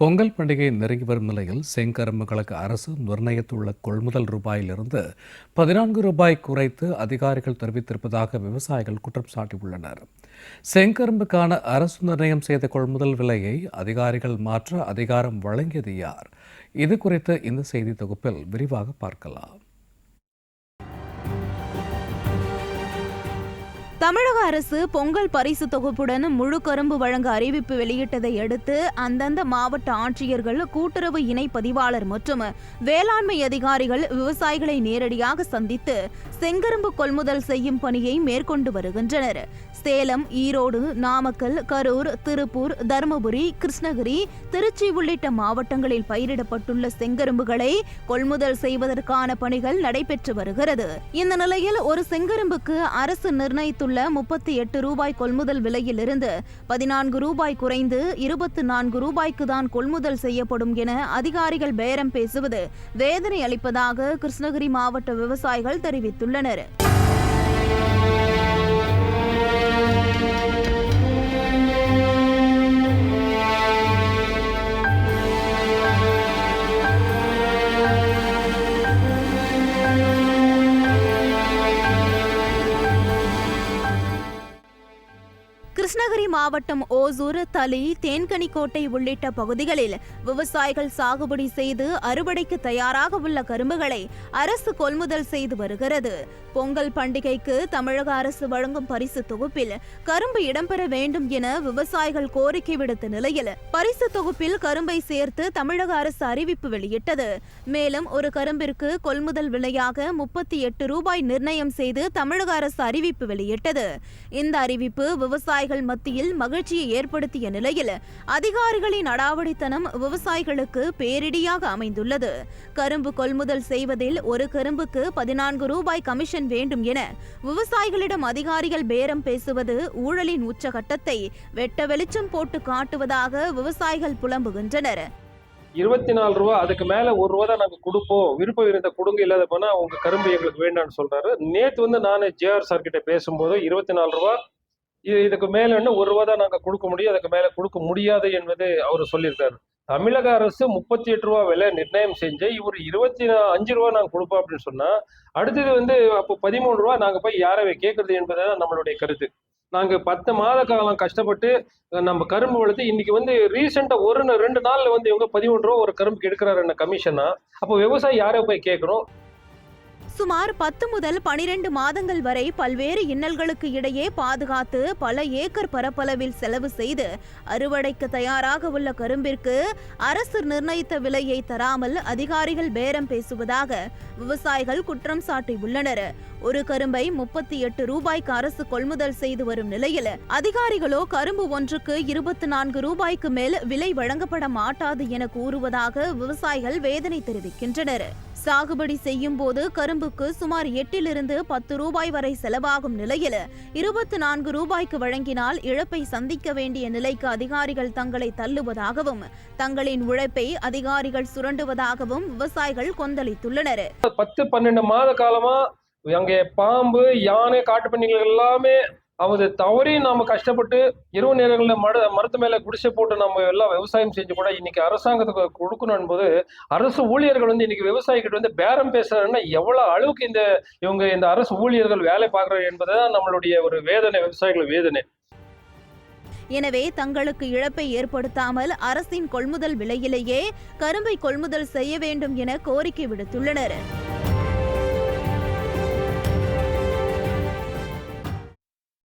பொங்கல் பண்டிகை நெருங்கி வரும் நிலையில் செங்கரும்புகளுக்கு அரசு நிர்ணயித்துள்ள கொள்முதல் ரூபாயிலிருந்து பதினான்கு ரூபாய் குறைத்து அதிகாரிகள் தெரிவித்திருப்பதாக விவசாயிகள் குற்றம் சாட்டியுள்ளனர். செங்கரும்புக்கான அரசு நிர்ணயம் செய்த கொள்முதல் விலையை அதிகாரிகள் மாற்ற அதிகாரம் வழங்கியது யார்? இது குறித்து இந்த செய்தி தொகுப்பில் விரிவாக பார்க்கலாம். தமிழக அரசு பொங்கல் பரிசு தொகுப்புடன் முழு கரும்பு வழங்க அறிவிப்பு வெளியிட்டதை அடுத்து அந்தந்த மாவட்ட ஆட்சியர்கள் கூட்டுறவு இணை பதிவாளர் மற்றும் வேளாண்மை அதிகாரிகள் விவசாயிகளை நேரடியாக சந்தித்து செங்கரும்பு கொள்முதல் செய்யும் பணியை மேற்கொண்டு வருகின்றனர். சேலம் ஈரோடு நாமக்கல் கரூர் திருப்பூர் தருமபுரி கிருஷ்ணகிரி திருச்சி உள்ளிட்ட மாவட்டங்களில் பயிரிடப்பட்டுள்ள செங்கரும்புகளை கொள்முதல் செய்வதற்கான பணிகள் நடைபெற்று வருகிறது. இந்த நிலையில் ஒரு செங்கரும்புக்கு அரசு நிர்ணயித்துள்ள முப்பத்தி எட்டு ரூபாய் கொள்முதல் விலையிலிருந்து பதினான்கு ரூபாய் குறைந்து இருபத்து நான்கு ரூபாய்க்கு தான் கொள்முதல் செய்யப்படும் என அதிகாரிகள் பேரம் பேசுவது வேதனை அளிப்பதாக கிருஷ்ணகிரி மாவட்ட விவசாயிகள் தெரிவித்துள்ளனர். கிருஷ்ணகிரி மாவட்டம் ஓசூர் தளி தேன்கனிக்கோட்டை உள்ளிட்ட பகுதிகளில் விவசாயிகள் சாகுபடி செய்து அறுவடைக்கு தயாராக உள்ள கரும்புகளை அரசு கொள்முதல் செய்து வருகிறது. பொங்கல் பண்டிகைக்கு தமிழக அரசு வழங்கும் பரிசு தொகுப்பில் கரும்பு இடம்பெற வேண்டும் என விவசாயிகள் கோரிக்கை விடுத்த நிலையில் பரிசு தொகுப்பில் கரும்பை சேர்த்து தமிழக அரசு அறிவிப்பு வெளியிட்டது. மேலும் ஒரு கரும்பிற்கு கொள்முதல் விலையாக முப்பத்தி எட்டு ரூபாய் நிர்ணயம் செய்து தமிழக அரசு அறிவிப்பு வெளியிட்டது. இந்த அறிவிப்பு விவசாயிகள் மத்தியில் மகிழ்ச்சியை ஏற்படுத்திய நிலையில் அதிகாரிகளின் அடாவடித்தனம் விவசாயிகளுக்கு பேரிடியாக அமைந்துள்ளது. கரும்பு கொள்முதல் செய்வதில் ஒரு கரும்புக்கு பதினான்கு ரூபாய் கமிஷன் வேண்டும் என விவசாயிகளிடம் அதிகாரிகள் பேரம் பேசுவது ஊழலின் உச்சகட்டத்தை வெட்ட வெளிச்சம் போட்டு காட்டுவதாக விவசாயிகள் புலம்புகின்றனர். இருபத்தி நாலு ரூபா அதுக்கு மேல ஒரு ரூபா தான் நாங்க கொடுப்போம். விருப்பம் இருந்த கொடுங்க இல்லாத போனா உங்க கரும்பு எங்களுக்கு வேண்டாம்னு சொல்றாரு. நேத்து வந்து நான் ஜேஆர் சார் கிட்ட பேசும்போது இருபத்தி நாலு ரூபா இதுக்கு மேல ஒரு ரூபா தான் நாங்க கொடுக்க முடியும். அதுக்கு மேல கொடுக்க முடியாது என்பது அவர் சொல்லியிருக்காரு. தமிழக அரசு முப்பத்தி எட்டு ரூபா விலை நிர்ணயம் செஞ்சு இவர் இருபத்தி அஞ்சு ரூபா நாங்க கொடுப்போம் அப்படின்னு சொன்னா அடுத்தது வந்து அப்போ பதிமூணு ரூபா நாங்க போய் யாரை கேட்கறது என்பதுதான் நம்மளுடைய கருத்து. நாங்க பத்து மாத காலம் கஷ்டப்பட்டு நம்ம கரும்பு வளர்த்து இன்னைக்கு வந்து ரீசெண்டா ஒரு ரெண்டு நாள்ல வந்து இவங்க பதிமூணு ரூபா ஒரு கரும்புக்கு எடுக்கிறாரு என்ன கமிஷனா அப்போ விவசாயி யாரை போய் கேட்கணும்? சுமார் பத்து முதல் பனிரெண்டு மாதங்கள் வரை பல்வேறு இன்னல்களுக்கு இடையே பாதுகாத்து பல ஏக்கர் பரப்பளவில் செலவு செய்து அறுவடைக்கு தயாராக உள்ள கரும்பிற்கு அரசு நிர்ணயித்த விலையை தராமல் அதிகாரிகள் பேரம் பேசுவதாக விவசாயிகள் குற்றம் சாட்டியுள்ளனர். ஒரு கரும்பை முப்பத்தி எட்டு ரூபாய்க்கு அரசு கொள்முதல் செய்து வரும் நிலையில் அதிகாரிகளோ கரும்பு ஒன்றுக்கு இருபத்தி நான்கு ரூபாய்க்கு மேல் விலை வழங்கப்பட மாட்டாது என கூறுவதாக விவசாயிகள் வேதனை தெரிவிக்கின்றனர். சாகுபடி செய்யும் போது கரும்புக்கு சுமார் எட்டிலிருந்து பத்து ரூபாய் வரை செலவாகும் நிலையில் இருபத்தி நான்கு ரூபாய்க்கு வழங்கினால் இழப்பை சந்திக்க வேண்டிய நிலைக்கு அதிகாரிகள் தங்களை தள்ளுவதாகவும் தங்களின் உழைப்பை அதிகாரிகள் சுரண்டுவதாகவும் விவசாயிகள் கொந்தளித்துள்ளனர். பத்து பன்னெண்டு மாத காலமா அங்கே பாம்பு யானை காட்டுப்பன்னிகள் எல்லாமே அவங்க தவறி நாம கஷ்டப்பட்டு இரவு நேரங்களில் மட மரத்து மேல குடிசை போட்டு நம்ம எல்லாம் விவசாயம் செஞ்சு கூட இன்னைக்கு அரசாங்கத்துக்கு கொடுக்கணும் என்பது அரசு ஊழியர்கள் வந்து இன்னைக்கு விவசாயிகிட்ட வந்து பேரம் பேசுறாங்கன்னா எவ்வளவு அளவுக்கு இந்த இவங்க இந்த அரசு ஊழியர்கள் வேலை பார்க்கறாங்க என்பதுதான் நம்மளுடைய ஒரு வேதனை விவசாயிகள் வேதனை. எனவே தங்களுக்கு இழப்பை ஏற்படுத்தாமல் அரசின் கொள்முதல் விலையிலேயே கரும்பை கொள்முதல் செய்ய வேண்டும் என கோரிக்கை விடுத்துள்ளனர்.